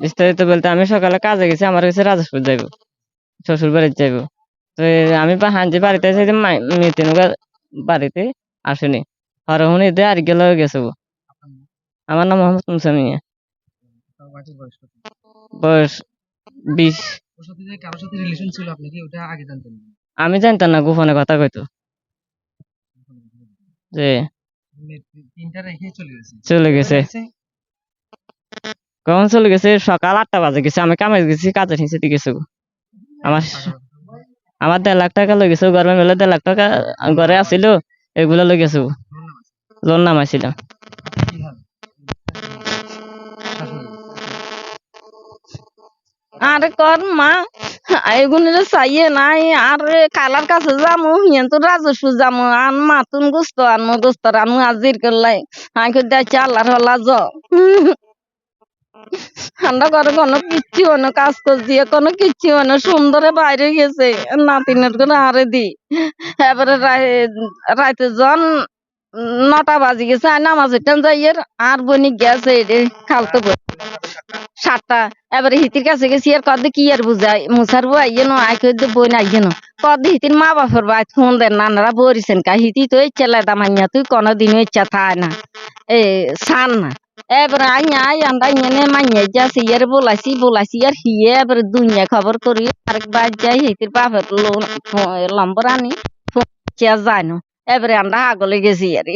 বিস্তারিত বলতে আমি সকালে কাজে গেছি আমার কাছে রাজস্পুর যাইব শ্বশুর বাড়িতে যাইব। তো আমি বা হাঞ্জি বাড়িতে যে মিতিনুগা বাড়িতে আসেনি। হরহুন এতে আর গেলে গেছে আমার নাম মোহাম্মদ মুসা মিয়া। বয়স বিশ? আমি জানতাম না গোপনে কথা কইতো। যে চলে গেছে। কখন চলে গেছে সকাল আটটা বাজে গেছে, আমি কামে গেছি, কাজের হিসেবে গেছে। আমার আমার দেড় লাখ টাকা লই গেছে গরমে মেলে দেড় লাখ টাকা ঘরে আসিল এগুলো লই গেছে। লোন নামাইছিলাম আরে কর মা এগুলো চাইয়ে নাই, আর কালার কাছে যামু হিয়ান তো রাজস্ব যামু, আন মাতুন গুস্ত আনমু দোস্তর আনমু আজির করলাই আঁকে দেখছি আল্লাহর হল্লা জ ঠান্ডা করে কোনো কিচ্ছু হনো কাজ করছি কোনো কিচ্ছু হনো সুন্দরে বাইরে গেছে, নাতিনের আরে দি। এবারে জন নটা বাজি গেছে আর নামাজ আর বনি গেছে সাতটা, এবারে হিতির কাছে গেছি আর কদ কি আর বুঝাই মুসার বউ আইয়ে নো আই কই বই না আইয়ে নো। কদ হিতির মা বাপের বাই ফোন দেন, নানারা বরিছেন কা, হিতি তো ইচ্ছা লেদা মাইয়া, তুই কোনো দিন ইচ্ছা থায় না। এ, সান না। এবারে আইয়া আই আন্দা ইয়ে মাইয়া যাচ্ছে ইয়ার বলাইছি বলাইছি আর হিয়ে এবারে দুনিয়া খবর করি আরেকবার যাই হিতির বাপের লম্বর আনি ফোন যায় না এবারে আমরা আগলে গেছি আর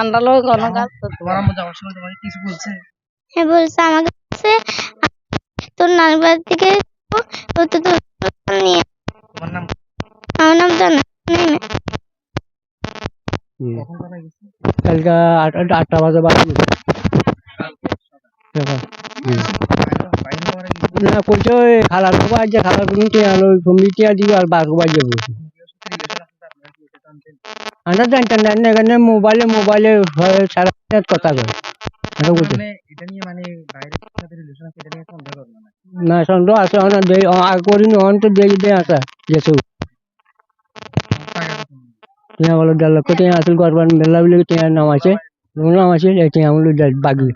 আমরা লোক কোনো কাজ তোমার আম্মু যাওয়ার সময় তোমাকে কিছু বলছে হ্যাঁ বলছে আমাকে বলছে তোর নানি বাড়ি থেকে তো তো তোর নিয়ে তোমার নাম আমার নাম জানা নেই কখন কালকে আটটা আটটা বাজে বাড়ি না খালার বাবা যে খালার দিব আর যাব? আমরা জানতাম না এখানে মোবাইলে মোবাইলে সারা রাত কথা কয়। মানে মানে না। সন্দেহ আছে অনেক অন তো আসা গেছে? টিয়া বলো দেড় লক্ষ টিয়া আসল করবার মেলা বলে টিয়া নাম আছে। নাম আছে টিয়া বলে বাগি